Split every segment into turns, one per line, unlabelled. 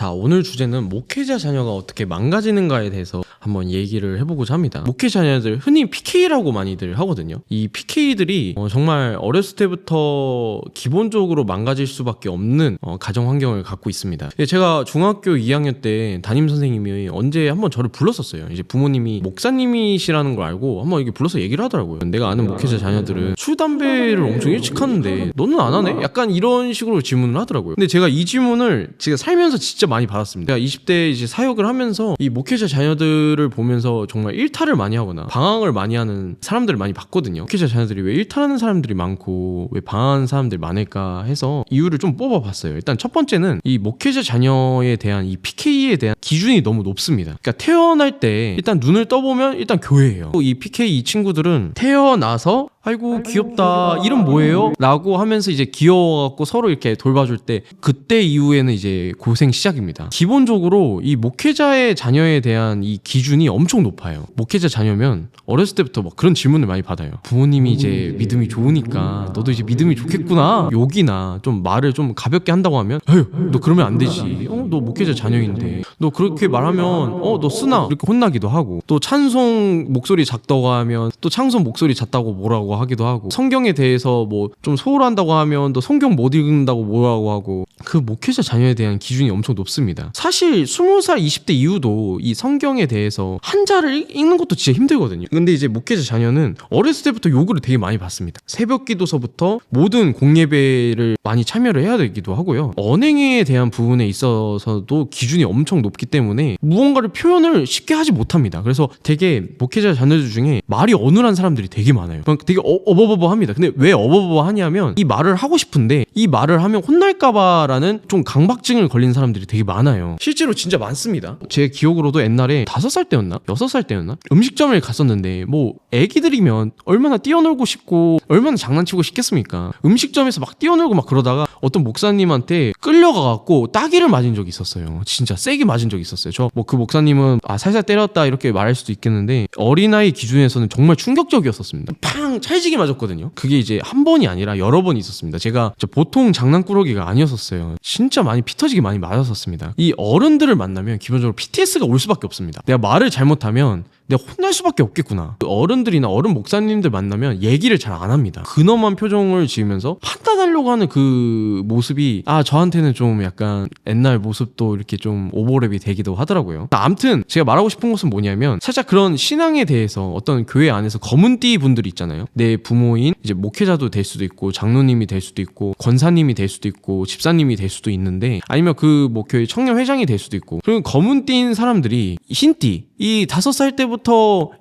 자, 오늘 주제는 목회자 자녀가 어떻게 망가지는가에 대해서 한번 얘기를 해보고자 합니다. 목회 자녀들 흔히 PK라고 많이들 하거든요. 이 PK들이 정말 어렸을 때부터 기본적으로 망가질 수밖에 없는 어, 가정 환경을 갖고 있습니다. 예, 제가 중학교 2학년 때 담임 선생님이 언제 한번 저를 불렀었어요. 이제 부모님이 목사님이시라는 걸 알고 한번 이렇게 불러서 얘기를 하더라고요. 내가 아는 목회자 자녀들은 술 담배를 엄청 일찍 하는데 너는 안 하네? 약간 이런 식으로 질문을 하더라고요. 근데 제가 이 질문을 제가 살면서 진짜 많이 받았습니다. 제가 20대 이제 사역을 하면서 이 목회자 자녀들을 보면서 정말 일탈을 많이 하거나 방황을 많이 하는 사람들을 많이 봤거든요. 목회자 자녀들이 왜 일탈하는 사람들이 많고 왜 방황하는 사람들이 많을까 해서 이유를 좀 뽑아봤어요. 일단 첫 번째는 이 목회자 자녀에 대한 이 PK에 대한 기준이 너무 높습니다. 그러니까 태어날 때 일단 눈을 떠보면 일단 교회예요. 이 PK 이 친구들은 태어나서 아이고 귀엽다. 이름 뭐예요? 라고 하면서 이제 귀여워갖고 서로 이렇게 돌봐줄 때 그때 이후에는 이제 고생 시작입니다. 기본적으로 이 목회자의 자녀에 대한 이 기준이 엄청 높아요. 목회자 자녀면 어렸을 때부터 막 그런 질문을 많이 받아요. 부모님이 이제 믿음이 좋으니까 너도 이제 믿음이 좋겠구나. 욕이나 좀 말을 좀 가볍게 한다고 하면 에휴 너 그러면 안 되지. 어 너 목회자 자녀인데 너 그렇게 말하면 어 너 쓰나 이렇게 혼나기도 하고 또 찬송 목소리 작다고 하면 또 창송 목소리 작다고 뭐라고 하기도 하고 성경에 대해서 뭐 좀 소홀한다고 하면 또 성경 못 읽는다고 뭐라고 하고 그 목회자 자녀에 대한 기준이 엄청 높습니다. 사실 20살 20대 이후도 이 성경에 대해서 한자를 읽- 읽는 것도 진짜 힘들거든요. 근데 이제 목회자 자녀는 어렸을 때부터 요구를 되게 많이 받습니다. 새벽 기도서부터 모든 공예배를 많이 참여를 해야 되기도 하고요. 언행에 대한 부분에 있어서 도 기준이 엄청 높기 때문에 무언가를 표현을 쉽게 하지 못합니다. 그래서 되게 목회자 자녀들 중에 말이 어눌한 사람들이 되게 많아요. 되게 어, 어버버버합니다. 근데 왜 어버버버하냐면 이 말을 하고 싶은데 이 말을 하면 혼날까봐라는 좀 강박증을 걸린 사람들이 되게 많아요. 실제로 진짜 많습니다. 제 기억으로도 옛날에 다섯 살 때였나 여섯 살 때였나 음식점을 갔었는데 뭐 애기들이면 얼마나 뛰어놀고 싶고 얼마나 장난치고 싶겠습니까? 음식점에서 막 뛰어놀고 막 그러다가 어떤 목사님한테 끌려가갖고 따기를 맞은 적이 있었어요. 진짜 세게 맞은 적이 있었어요. 저 뭐 그 목사님은 아 살살 때렸다 이렇게 말할 수도 있겠는데 어린아이 기준에서는 정말 충격적이었었습니다. 팡 찰지게 맞았거든요. 그게 이제 한 번이 아니라 여러 번 있었습니다. 제가 보통 장난꾸러기가 아니었었어요. 진짜 많이 피 터지게 많이 맞았었습니다. 이 어른들을 만나면 기본적으로 PTS가 올 수밖에 없습니다. 내가 말을 잘못하면 내가 혼날 수밖에 없겠구나. 그 어른들이나 어른 목사님들 만나면 얘기를 잘 안 합니다. 근엄한 표정을 지으면서 판단하려고 하는 그 모습이 아 저한테는 좀 약간 옛날 모습도 이렇게 좀 오버랩이 되기도 하더라고요. 아무튼 제가 말하고 싶은 것은 뭐냐면 살짝 그런 신앙에 대해서 어떤 교회 안에서 검은띠 분들이 있잖아요. 내 부모인 이제 목회자도 될 수도 있고 장로님이 될 수도 있고 권사님이 될 수도 있고 집사님이 될 수도 있는데 아니면 그 뭐 교회 청년 회장이 될 수도 있고 그리고 검은띠인 사람들이 흰띠 이 다섯 살 때부터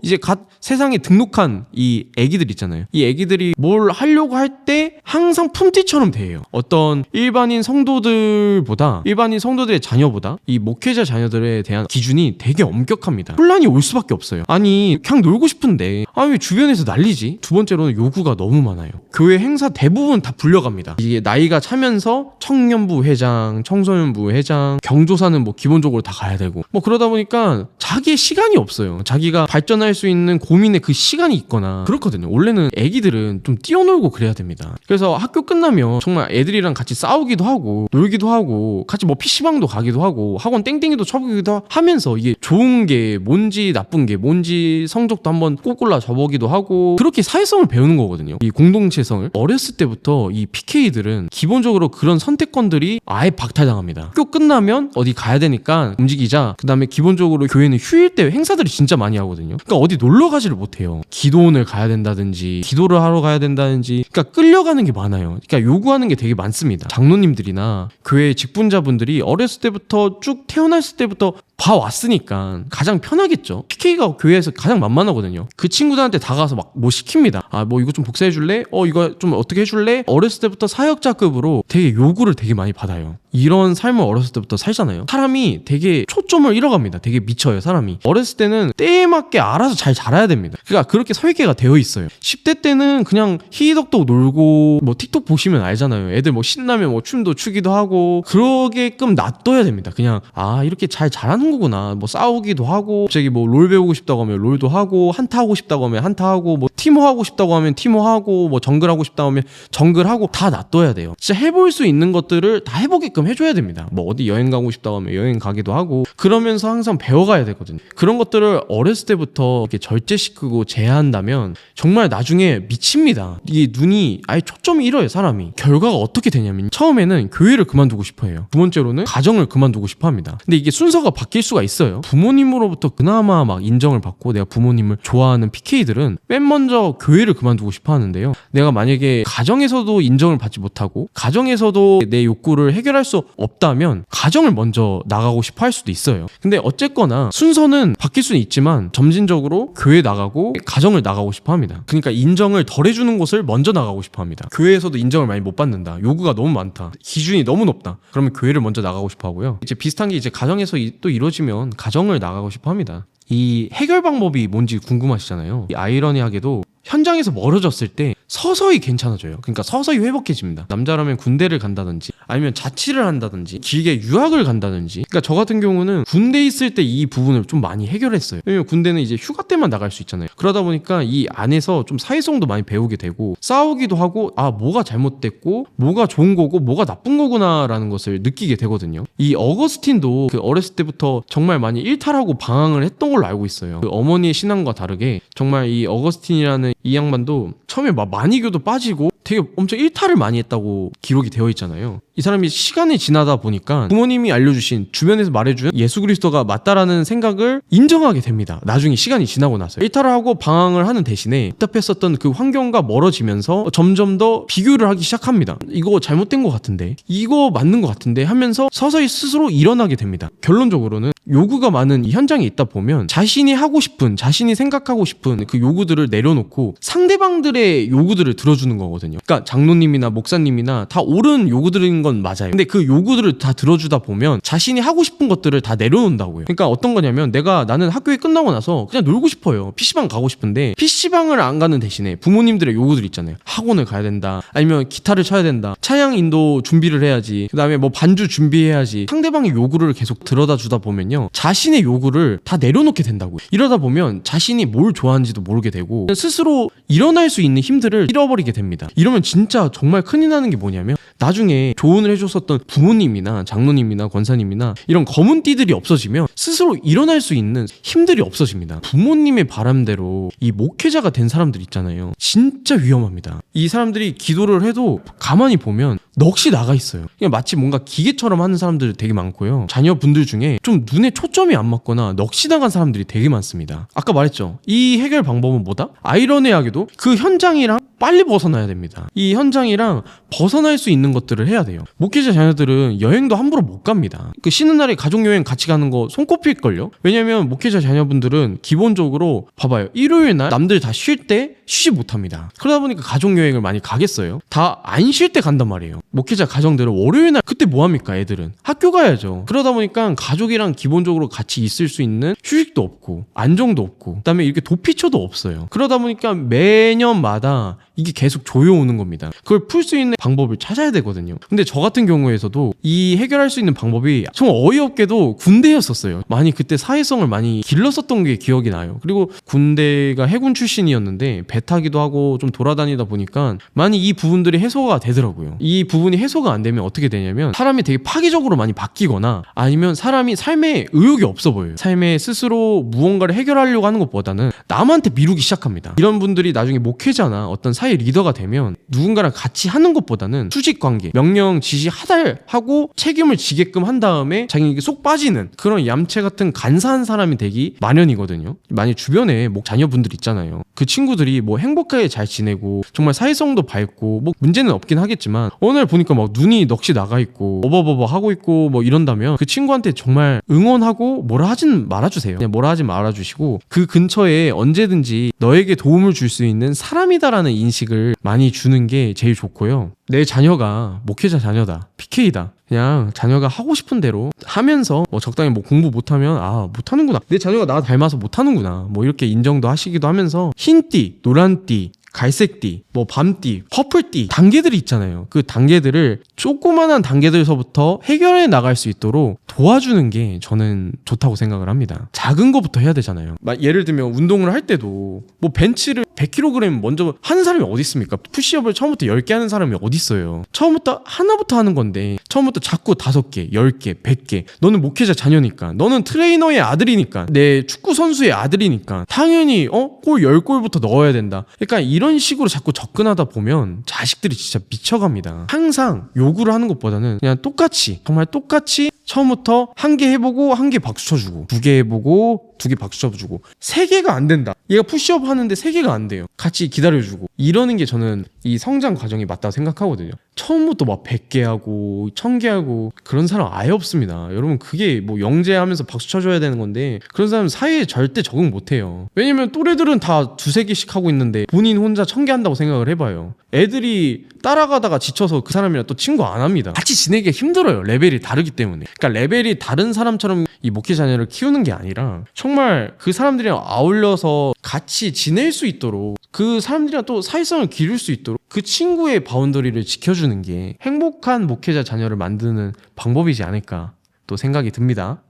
이제 갓 세상에 등록한 이 애기들 있잖아요. 이 애기들이 뭘 하려고 할 때 항상 품띠처럼 돼요. 어떤 일반인 성도들보다 일반인 성도들의 자녀보다 이 목회자 자녀들에 대한 기준이 되게 엄격합니다. 혼란이 올 수밖에 없어요. 아니 그냥 놀고 싶은데 아 왜 주변에서 난리지? 두 번째로는 요구가 너무 많아요. 교회 행사 대부분 다 불려갑니다. 이게 나이가 차면서 청년부 회장, 청소년부 회장, 경조사는 뭐 기본적으로 다 가야 되고 뭐 그러다 보니까 자기의 시간이 없어요. 자기 가 발전할 수 있는 고민의 그 시간이 있거나 그렇거든요. 원래는 애기들은 좀 뛰어놀고 그래야 됩니다. 그래서 학교 끝나면 정말 애들이랑 같이 싸우기도 하고 놀기도 하고 같이 뭐 PC방도 가기도 하고 학원 땡땡이도 쳐보기도 하면서 이게 좋은 게 뭔지 나쁜 게 뭔지 성적도 한번 꼬골라 줘보기도 하고 그렇게 사회성을 배우는 거거든요. 이 공동체성을 어렸을 때부터 이 PK들은 기본적으로 그런 선택권들이 아예 박탈당합니다. 학교 끝나면 어디 가야 되니까 움직이자. 그다음에 기본적으로 교회는 휴일 때 행사들이 진짜 많이 하거든요. 그러니까 어디 놀러 가지를 못해요. 기도원을 가야 된다든지 기도를 하러 가야 된다든지 그러니까 끌려가는 게 많아요. 그러니까 요구하는 게 되게 많습니다. 장로님들이나 교회 직분자분들이 어렸을 때부터 쭉 태어났을 때부터 봐왔으니까 가장 편하겠죠. PK가 교회에서 가장 만만하거든요. 그 친구들한테 다가가서 막 뭐 시킵니다. 아, 뭐 이거 좀 복사해 줄래? 어, 이거 좀 어떻게 해줄래? 어렸을 때부터 사역자급으로 되게 요구를 되게 많이 받아요. 이런 삶을 어렸을 때부터 살잖아요. 사람이 되게 초점을 잃어갑니다. 되게 미쳐요, 사람이. 어렸을 때는 때에 맞게 알아서 잘 자라야 됩니다. 그러니까 그렇게 설계가 되어 있어요. 10대 때는 그냥 희덕도 놀고 뭐 틱톡 보시면 알잖아요. 애들 뭐 신나면 뭐 춤도 추기도 하고 그러게끔 놔둬야 됩니다. 그냥 아, 이렇게 잘 자라는 거구나. 뭐 싸우기도 하고 갑자기 뭐 롤 배우고 싶다고 하면 롤도 하고 한타 하고 싶다고 하면 한타 하고 뭐 티모 하고 싶다고 하면 티모 하고 뭐 정글 하고 싶다고 하면 정글 하고 다 놔둬야 돼요. 진짜 해볼 수 있는 것들을 다 해보게끔 가게끔 해줘야 됩니다. 뭐 어디 여행 가고 싶다고 하면 여행 가기도 하고 그러면서 항상 배워가야 되거든요. 그런 것들을 어렸을 때부터 이렇게 절제시키고 제한한다면 정말 나중에 미칩니다. 이게 눈이 아예 초점이 잃어요 사람이. 결과가 어떻게 되냐면 처음에는 교회를 그만두고 싶어해요. 두 번째로는 가정을 그만두고 싶어합니다. 근데 이게 순서가 바뀔 수가 있어요. 부모님으로부터 그나마 막 인정을 받고 내가 부모님을 좋아하는 PK들은 맨 먼저 교회를 그만두고 싶어하는데요. 내가 만약에 가정에서도 인정을 받지 못하고 가정에서도 내 욕구를 해결할 수 없다면 가정을 먼저 나가고 싶어 할 수도 있어요. 근데 어쨌거나 순서는 바뀔 수는 있지만 점진적으로 교회 나가고 가정을 나가고 싶어 합니다. 그러니까 인정을 덜 해주는 곳을 먼저 나가고 싶어 합니다. 교회에서도 인정을 많이 못 받는다. 요구가 너무 많다. 기준이 너무 높다. 그러면 교회를 먼저 나가고 싶어 하고요. 이제 비슷한 게 이제 가정에서 이- 또 이루어지면 가정을 나가고 싶어 합니다. 이 해결 방법이 뭔지 궁금하시잖아요. 이 아이러니하게도 현장에서 멀어졌을 때 서서히 괜찮아져요. 그러니까 서서히 회복해집니다. 남자라면 군대를 간다든지 아니면 자취를 한다든지 길게 유학을 간다든지. 그러니까 저 같은 경우는 군대 있을 때 이 부분을 좀 많이 해결했어요. 왜냐면 군대는 이제 휴가 때만 나갈 수 있잖아요. 그러다 보니까 이 안에서 좀 사회성도 많이 배우게 되고 싸우기도 하고 아 뭐가 잘못됐고 뭐가 좋은 거고 뭐가 나쁜 거구나라는 것을 느끼게 되거든요. 이 어거스틴도 그 어렸을 때부터 정말 많이 일탈하고 방황을 했던 걸로 알고 있어요. 그 어머니의 신앙과 다르게 정말 이 어거스틴이라는 이 양반도 처음에 막 만이교도 빠지고 되게 엄청 일탈을 많이 했다고 기록이 되어 있잖아요. 이 사람이 시간이 지나다 보니까 부모님이 알려주신 주변에서 말해준 예수 그리스도가 맞다라는 생각을 인정하게 됩니다. 나중에 시간이 지나고 나서 일탈을 하고 방황을 하는 대신에 답답했었던 그 환경과 멀어지면서 점점 더 비교를 하기 시작합니다. 이거 잘못된 것 같은데, 이거 맞는 것 같은데 하면서 서서히 스스로 일어나게 됩니다. 결론적으로는 요구가 많은 이 현장에 있다 보면 자신이 하고 싶은, 자신이 생각하고 싶은 그 요구들을 내려놓고 상대방들의 요구들을 들어주는 거거든요. 그러니까 장로님이나 목사님이나 다 옳은 요구들인 건 맞아요. 근데 그 요구들을 다 들어주다 보면 자신이 하고 싶은 것들을 다 내려놓는다고요. 그러니까 어떤 거냐면 내가 나는 학교에 끝나고 나서 그냥 놀고 싶어요. PC방 가고 싶은데 PC방을 안 가는 대신에 부모님들의 요구들 있잖아요. 학원을 가야 된다. 아니면 기타를 쳐야 된다. 차양 인도 준비를 해야지. 그다음에 뭐 반주 준비해야지. 상대방의 요구를 계속 들여다 주다 보면요. 자신의 요구를 다 내려놓게 된다고요. 이러다 보면 자신이 뭘 좋아하는지도 모르게 되고 스스로 일어날 수 있는 힘들을 잃어버리게 됩니다. 이 러면 진짜 정말 큰일 나는 게 뭐냐면 나중에 조언을 해줬었던 부모님이나 장로님이나 권사님이나 이런 검은 띠들이 없어지면 스스로 일어날 수 있는 힘들이 없어집니다. 부모님의 바람대로 이 목회자가 된 사람들 있잖아요. 진짜 위험합니다. 이 사람들이 기도를 해도 가만히 보면 넋이 나가 있어요. 그냥 마치 뭔가 기계처럼 하는 사람들 되게 많고요. 자녀분들 중에 좀 눈에 초점이 안 맞거나 넋이 나간 사람들이 되게 많습니다. 아까 말했죠. 이 해결 방법은 뭐다? 아이러니하게도 그 현장이랑 빨리 벗어나야 됩니다. 이 현장이랑 벗어날 수 있는 것들을 해야 돼요. 목회자 자녀들은 여행도 함부로 못 갑니다. 그 쉬는 날에 가족 여행 같이 가는 거 손꼽힐걸요? 왜냐면 목회자 자녀분들은 기본적으로 봐봐요. 일요일 날 남들 다 쉴 때 쉬지 못합니다. 그러다 보니까 가족 여행을 많이 가겠어요. 다 안 쉴 때 간단 말이에요. 목회자 가정들은 월요일 날 그때 뭐 합니까? 애들은 학교 가야죠. 그러다 보니까 가족이랑 기본적으로 같이 있을 수 있는 휴식도 없고 안정도 없고 그다음에 이렇게 도피처도 없어요. 그러다 보니까 매년마다 이게 계속 조여오는 겁니다. 그걸 풀 수 있는 방법을 찾아야 되거든요. 근데 저 같은 경우에서도 이 해결할 수 있는 방법이 좀 어이없게도 군대였었어요. 많이 그때 사회성을 많이 길렀었던 게 기억이 나요. 그리고 군대가 해군 출신이었는데 배 타기도 하고 좀 돌아다니다 보니까 많이 이 부분들이 해소가 되더라고요. 이 부 분이 해소가 안 되면 어떻게 되냐면 사람이 되게 파괴적으로 많이 바뀌거나 아니면 사람이 삶에 의욕이 없어 보여요. 삶에 스스로 무언가를 해결하려고 하는 것보다는 남한테 미루기 시작합니다. 이런 분들이 나중에 목회자나 어떤 사회 리더가 되면 누군가랑 같이 하는 것보다는 수직 관계, 명령 지시 하달하고 책임을 지게끔 한 다음에 자기에게 속 빠지는 그런 얌체 같은 간사한 사람이 되기 마련이거든요. 만약 주변에 뭐 자녀분들 있잖아요. 그 친구들이 뭐 행복하게 잘 지내고 정말 사회성도 밝고 뭐 문제는 없긴 하겠지만 날 보니까 막 눈이 넋이 나가 있고 어버버버 하고 있고 뭐 이런다면 그 친구한테 정말 응원하고 뭐라 하진 말아주세요. 그냥 뭐라 하지 말아주시고 그 근처에 언제든지 너에게 도움을 줄 수 있는 사람이다라는 인식을 많이 주는 게 제일 좋고요. 내 자녀가 목회자 자녀다, PK다. 그냥 자녀가 하고 싶은 대로 하면서 뭐 적당히 뭐 공부 못하면 아 못하는구나 내 자녀가 나 닮아서 못하는구나 뭐 이렇게 인정도 하시기도 하면서 흰 띠 노란 띠 갈색띠, 뭐 밤띠, 퍼플띠 단계들이 있잖아요. 그 단계들을 조그만한 단계들서부터 해결해 나갈 수 있도록 도와주는 게 저는 좋다고 생각을 합니다. 작은 것부터 해야 되잖아요. 막 예를 들면 운동을 할 때도 뭐 벤치를 100kg 먼저 하는 사람이 어디 있습니까? 푸시업을 처음부터 10개 하는 사람이 어디 있어요? 처음부터 하나부터 하는 건데 처음부터 자꾸 5개, 10개, 100개. 너는 목회자 자녀니까. 너는 트레이너의 아들이니까. 내 축구 선수의 아들이니까. 당연히 어? 골 10골부터 넣어야 된다. 그러니까 이런 식으로 자꾸 접근하다 보면 자식들이 진짜 미쳐갑니다. 항상 요구를 하는 것보다는 그냥 똑같이 정말 똑같이 처음부터 한 개 해보고 한 개 박수 쳐주고 두 개 해보고 두 개 박수 쳐주고 세 개가 안 된다. 얘가 푸시업 하는데 세 개가 안 돼요. 같이 기다려주고 이러는 게 저는 이 성장 과정이 맞다고 생각하거든요. 처음부터 막 100개 하고 1000개 하고 그런 사람 아예 없습니다. 여러분 그게 뭐 영재하면서 박수 쳐줘야 되는 건데 그런 사람 사회에 절대 적응 못해요. 왜냐면 또래들은 다 두세 개씩 하고 있는데 본인 혼자 1000개 한다고 생각을 해봐요. 애들이 따라가다가 지쳐서 그 사람이랑 또 친구 안 합니다. 같이 지내기가 힘들어요. 레벨이 다르기 때문에. 그러니까 레벨이 다른 사람처럼 이 목회 자녀를 키우는 게 아니라 정말 그 사람들이랑 아울러서 같이 지낼 수 있도록 그 사람들이랑 또 사회성을 기를 수 있도록 그 친구의 바운더리를 지켜주는 게 행복한 목회자 자녀를 만드는 방법이지 않을까 또 생각이 듭니다.